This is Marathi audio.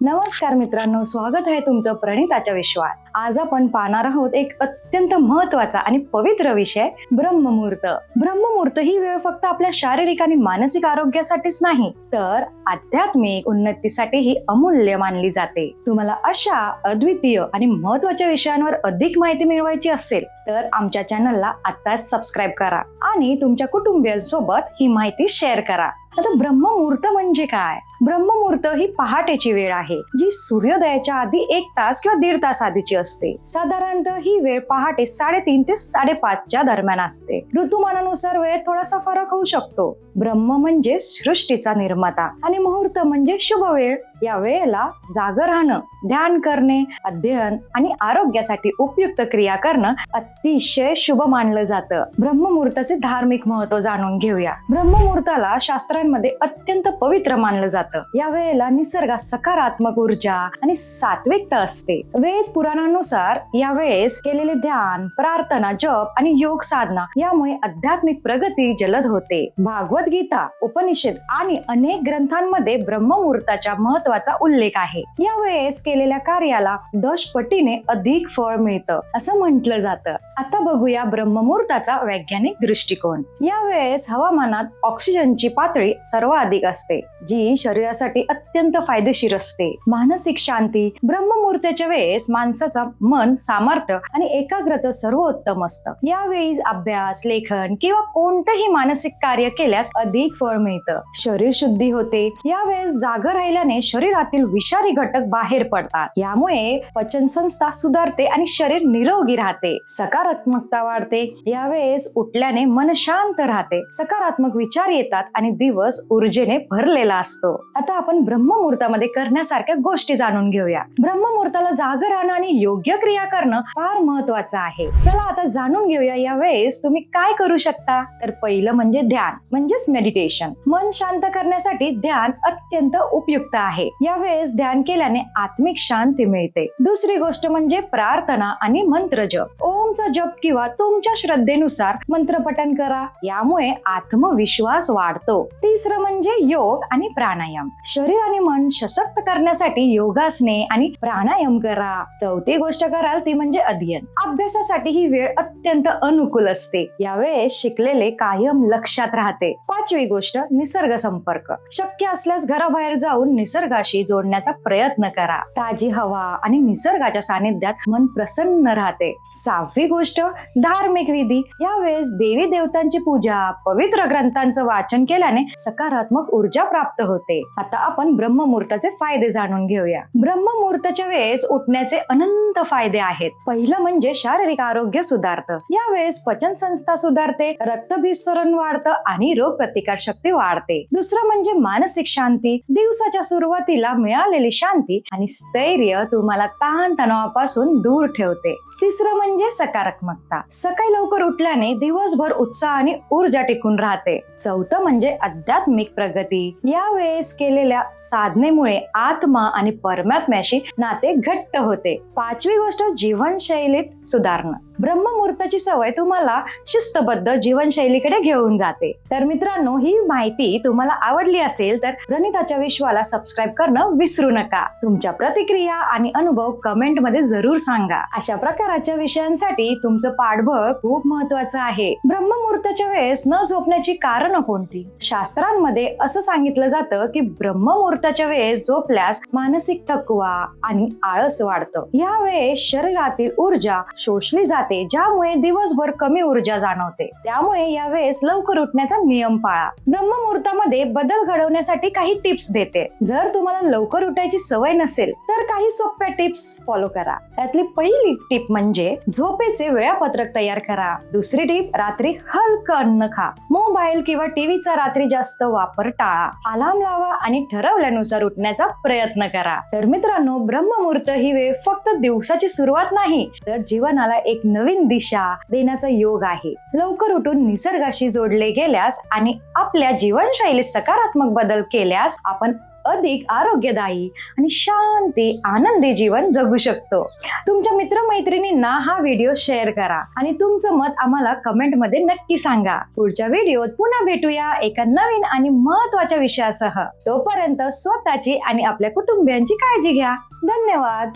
नमस्कार मित्रांनो स्वागत आहे तुमचं प्रणिताच्या विश्वात. आज आपण पाहणार आहोत एक अत्यंत महत्त्वाचा आणि पवित्र विषय ब्रह्ममुहूर्त. ब्रह्ममुहूर्त ही वेळ फक्त आपल्या शारीरिक आणि मानसिक आरोग्यासाठीच नाही तर आध्यात्मिक उन्नतीसाठी ही अमूल्य मानली जाते. तुम्हाला अशा अद्वितीय आणि महत्त्वाच्या विषयांवर अधिक माहिती मिळवायची असेल तर आमच्या चॅनलला आताच सबस्क्राईब करा आणि तुमच्या कुटुंबियांसोबत ही माहिती शेअर करा. आता ब्रह्ममुहूर्त म्हणजे काय? ब्रह्ममुहूर्त ही पहाटेची वेळ आहे जी सूर्योदयाच्या आधी एक तास किंवा दीड तास आधीची असते. साधारणतः ही वेळ पहाटे साडेतीन ते साडेपाचच्या दरम्यान असते. ऋतुमानानुसार वेळेत थोडासा फरक होऊ शकतो. ब्रह्म म्हणजे सृष्टीचा निर्माता आणि मुहूर्त म्हणजे शुभ वेळ. या वेळेला जाग राहणं ध्यान करणे अध्ययन आणि आरोग्यासाठी उपयुक्त क्रिया करणं अतिशय शुभ मानलं जातं. ब्रह्ममुहूर्ताचे धार्मिक महत्त्व जाणून घेऊया. ब्रह्ममुहूर्ताला शास्त्रांमध्ये अत्यंत पवित्र मानलं जातं. या वेळेला निसर्गात सकारात्मक ऊर्जा आणि सात्विकता असते. वेद पुराणानुसार या वेळेस केलेले ध्यान प्रार्थना जप आणि योग साधना यामुळे आध्यात्मिक प्रगती जलद होते. भागवत गीता उपनिषद आणि अनेक ग्रंथांमध्ये ब्रह्ममुहूर्ताच्या महत्त्वाचा उल्लेख आहे. या वेळेस केलेल्या कार्याला दशपटीने अधिक फळ मिळतं असं म्हटलं जातं. आता बघूया ब्रह्ममुहूर्ताचा वैज्ञानिक दृष्टिकोन. या वेळेस हवामानात ऑक्सिजनची पातळी सर्वाधिक असते जी शरीर शरीरासाठी अत्यंत फायदेशीर असते. मानसिक शांती ब्रह्ममुहूर्ताच्या वेळेस माणसाचा मन सामर्थ्य आणि एकाग्रता सर्वोत्तम असतं. यावेळी अभ्यास लेखन किंवा कोणतंही मानसिक कार्य केल्यास अधिक फळ मिळतं. शरीर शुद्धी होते. यावेळेस जागा राहिल्याने शरीरातील विषारी घटक बाहेर पडतात. यामुळे पचन संस्था सुधारते आणि शरीर निरोगी राहते. सकारात्मकता वाढते. यावेळेस उठल्याने मन शांत राहते. सकारात्मक विचार येतात आणि दिवस ऊर्जेने भरलेला असतो. आता आपण ब्रह्ममुहूर्तामध्ये करण्यासारख्या गोष्टी जाणून घेऊया. ब्रह्ममुहूर्ताला जाग राहणं आणि योग्य क्रिया करणं फार महत्वाचं आहे. चला आता जाणून घेऊया या वेळेस तुम्ही काय करू शकता? तर पहिलं म्हणजे ध्यान म्हणजेच मेडिटेशन मन शांत करण्यासाठी ध्यान अत्यंत उपयुक्त आहे. यावेळेस ध्यान केल्याने आत्मिक शांती मिळते. दुसरी गोष्ट म्हणजे प्रार्थना आणि मंत्र जप. ओमचा जप किंवा तुमच्या श्रद्धेनुसार मंत्रपठन करा. यामुळे आत्मविश्वास वाढतो. तिसरं म्हणजे योग आणि प्राणायाम. शरीर आणि मन सशक्त करण्यासाठी योगासने आणि प्राणायाम करा. चौथी गोष्ट कराल ती म्हणजे अध्ययन. अभ्यासासाठी ही वेळ अत्यंत अनुकूल असते. यावेळेस शिकलेले कायम लक्षात राहते. पाचवी गोष्ट निसर्ग संपर्क. शक्य असल्यास घराबाहेर जाऊन निसर्गाशी जोडण्याचा प्रयत्न करा. ताजी हवा आणि निसर्गाच्या सानिध्यात मन प्रसन्न राहते. सहावी गोष्ट धार्मिक विधी. यावेळेस देवी देवतांची पूजा पवित्र ग्रंथांचं वाचन केल्याने सकारात्मक ऊर्जा प्राप्त होते. आता आपण ब्रह्ममुहूर्ताचे फायदे जाणून घेऊया. ब्रह्ममुहूर्ताच्या वेळेस उठण्याचे अनंत फायदे आहेत. पहिलं म्हणजे शारीरिक आरोग्य सुधारतं. यावेळेस पचन संस्था सुधारते रक्तभिसरण वाढतं आणि रोग प्रतिकार शक्ती वाढते. दुसरं म्हणजे मानसिक शांती. दिवसाच्या सुरुवातीला मिळालेली शांती आणि स्थैर्य तुम्हाला ताण तणावापासून दूर ठेवते. तिसरं म्हणजे सकारात्मकता. सकाळी लवकर उठल्याने दिवसभर उत्साह आणि ऊर्जा टिकून राहते. चौथं म्हणजे आध्यात्मिक प्रगती. यावेळेस केलेल्या साधनेमुळे आत्मा आणि परमात्म्याशी नाते घट्ट होते. पाचवी गोष्ट जीवनशैलीत सुधारणं. ब्रह्ममुहूर्ताची सवय तुम्हाला शिस्तबद्ध जीवनशैलीकडे घेऊन जाते. तर मित्रांनो ही माहिती तुम्हाला आवडली असेल तर गणिताच्या विश्वाला सबस्क्राईब करणं विसरू नका. तुमच्या प्रतिक्रिया आणि अनुभव कमेंटमध्ये जरूर सांगा. अशा प्रकारच्या विषयांसाठी तुमचं पाठबळ खूप महत्वाचं आहे. ब्रह्ममुहूर्ताच्या वेळेस न झोपण्याची कारण कोणती? शास्त्रांमध्ये असं सांगितलं जातं की ब्रह्ममुहूर्ताच्या वेळेस झोपल्यास मानसिक थकवा आणि आळस वाढतं. यावेळेस शरीरातील ऊर्जा शोषली जाते. ज्यामुळे दिवसभर कमी ऊर्जा जाणवते. त्यामुळे यावेळेस लवकर उठण्याचा नियम पाळा. ब्रह्ममुहूर्तामध्ये बदल घडवण्यासाठी काही टिप्स देते. जर तुम्हाला लवकर उठायची सवय नसेल तर काही सोप्या टिप्स फॉलो करा. त्यातली पहिली टिप म्हणजे झोपेचे वेळापत्रक तयार करा. दुसरी टिप रात्री हलकं अन्न खा. मोबाईल किंवा टीव्हीचा रात्री जास्त वापर टाळा. अलार्म लावा आणि ठरवल्यानुसार उठण्याचा प्रयत्न करा. तर मित्रांनो ब्रह्ममुहूर्त ही वेळ फक्त दिवसाची सुरुवात नाही तर जीवनाला एक नवीन दिशा देण्याचा योग आहे. लवकर उठून निसर्गाशी जोडले गेल्यास आणि आपल्या जीवनशैलीत सकारात्मक बदल केल्यास आपण अधिक आरोग्यदायी आणि शांती आनंदी जीवन जगू शकतो. तुमच्या मित्रमैत्रिणींना हा व्हिडिओ शेअर करा आणि तुमचं मत आम्हाला कमेंटमध्ये नक्की सांगा. पुढच्या व्हिडिओत पुन्हा भेटूया एका नवीन आणि महत्त्वाच्या विषयासह. तोपर्यंत स्वतःची आणि आपल्या कुटुंबियांची काळजी घ्या. धन्यवाद!